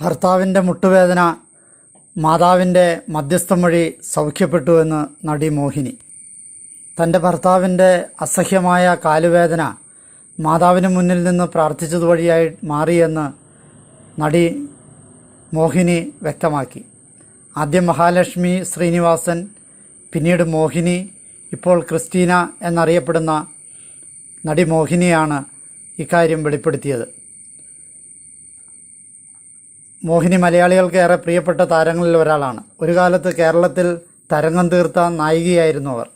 ഭർത്താവിന്റെ മുട്ടുവേദന മാതാവിന്റെ മധ്യസ്ഥം വഴി സൗഖ്യപ്പെട്ടുവെന്ന് നടി മോഹിനി. തന്റെ ഭർത്താവിന്റെ അസഹ്യമായ കാലുവേദന മാതാവിന് മുന്നിൽ നിന്ന് പ്രാർത്ഥിച്ചതുവഴിയായി മാറിയെന്ന് നടി മോഹിനി വ്യക്തമാക്കി. ആദ്യം മഹാലക്ഷ്മി ശ്രീനിവാസൻ പിന്നീട് മോഹിനി ഇപ്പോൾ ക്രിസ്റ്റീന എന്നറിയപ്പെടുന്ന നടി മോഹിനിയാണ് ഇക്കാര്യം വെളിപ്പെടുത്തിയത്. മോഹിനി മലയാളികൾക്ക് ഏറെ പ്രിയപ്പെട്ട താരങ്ങളിൽ ഒരാളാണ്. ഒരു കാലത്ത് കേരളത്തിൽ തരംഗം തീർത്ത നായികയായിരുന്നു അവർ.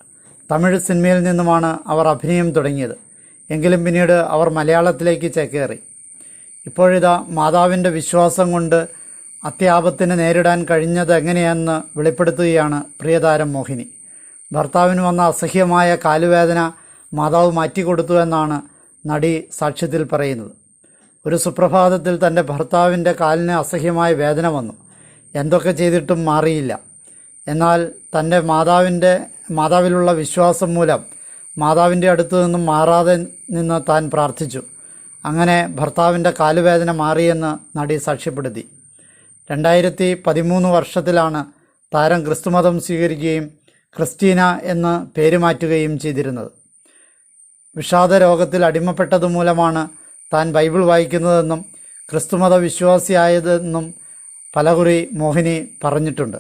തമിഴ് സിനിമയിൽ നിന്നുമാണ് അവർ അഭിനയം തുടങ്ങിയത്. എങ്കിലും പിന്നീട് അവർ മലയാളത്തിലേക്ക് ചേക്കേറി. ഇപ്പോഴിതാ മാതാവിന്റെ വിശ്വാസം കൊണ്ട് അത്യാപത്തിന് നേരിടാൻ കഴിഞ്ഞത് എങ്ങനെയെന്ന് വെളിപ്പെടുത്തുകയാണ് പ്രിയതാരം മോഹിനി. ഭർത്താവിന് വന്ന അസഹ്യമായ കാലുവേദന മാതാവ് മാറ്റിക്കൊടുത്തു എന്നാണ് നടി സാക്ഷ്യത്തിൽ പറയുന്നത്. ഒരു സുപ്രഭാതത്തിൽ തന്റെ ഭർത്താവിന്റെ കാലിന് അസഹ്യമായ വേദന വന്നു. എന്തൊക്കെ ചെയ്തിട്ടും മാറിയില്ല. എന്നാൽ തന്റെ മാതാവിന്റെ മാതാവിലുള്ള വിശ്വാസം മൂലം മാതാവിന്റെ അടുത്തു നിന്നും മാറാതെ നിന്ന് താൻ പ്രാർത്ഥിച്ചു. അങ്ങനെ ഭർത്താവിന്റെ കാലുവേദന മാറിയെന്ന് നടി സാക്ഷ്യപ്പെടുത്തി. രണ്ടായിരത്തി പതിമൂന്ന് വർഷത്തിലാണ് താരം ക്രിസ്തുമതം സ്വീകരിക്കുകയും ക്രിസ്റ്റീന എന്ന് പേരുമാറ്റുകയും ചെയ്തിരുന്നത്. വിഷാദ രോഗത്തിൽ അടിമപ്പെട്ടത് മൂലമാണ് താൻ ബൈബിൾ വായിക്കുന്നതെന്നും ക്രിസ്തുമത വിശ്വാസിയായതെന്നും പലകുറി മോഹിനി പറഞ്ഞിട്ടുണ്ട്.